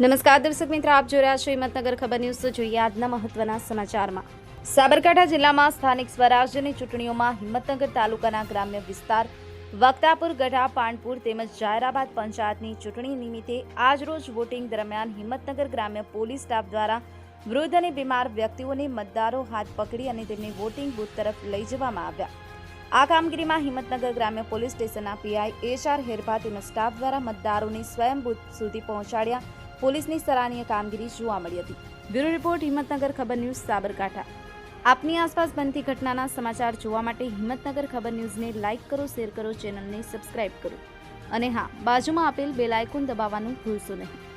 નમસ્કાર, દર્શક મિત્રો, આપ જોઈ રહ્યા છો હિંમતનગર ખબર ન્યૂઝ. તો જોઈએ આજના મહત્વના સમાચારમાં. સાબરકાંઠા જિલ્લામાં સ્થાનિક સ્વરાજ્યની ચૂંટણીઓમાં હિંમતનગર તાલુકાના ગ્રામ્ય વિસ્તાર વક્તાપુર, ગઢા પાણપુર તેમજ જાહેરાબાદ પંચાયતની ચૂંટણી નિમિત્તે આજરોજ વોટિંગ દરમિયાન હિંમતનગર ગ્રામ્ય પોલીસ સ્ટાફ દ્વારા વૃદ્ધ અને બીમાર વ્યક્તિઓને મતદારો હાથ પકડી અને તેમને વોટિંગ બૂથ તરફ લઈ જવામાં આવ્યા. આ કામગીરીમાં હિંમતનગર ગ્રામ્ય પોલીસ સ્ટેશનના પીઆઈ એચઆર હેરભા તેમજ સ્ટાફ દ્વારા મતદારોને સ્વયં બૂથ સુધી પહોંચાડ્યા. પોલીસની સરાહનીય કામગીરી જોવા મળી હતી. બ્યુરો રિપોર્ટ, હિંમતનગર ખબર ન્યૂઝ, સાબરકાંઠા. આપની આસપાસ બનતી ઘટનાના સમાચાર જોવા માટે હિંમતનગર ખબર ન્યૂઝને લાઇક કરો, શેર કરો, ચેનલને સબસ્ક્રાઇબ કરો. અને હા, બાજુમાં આપેલ બેલ આઇકોન દબાવવાનું ભૂલશો નહીં.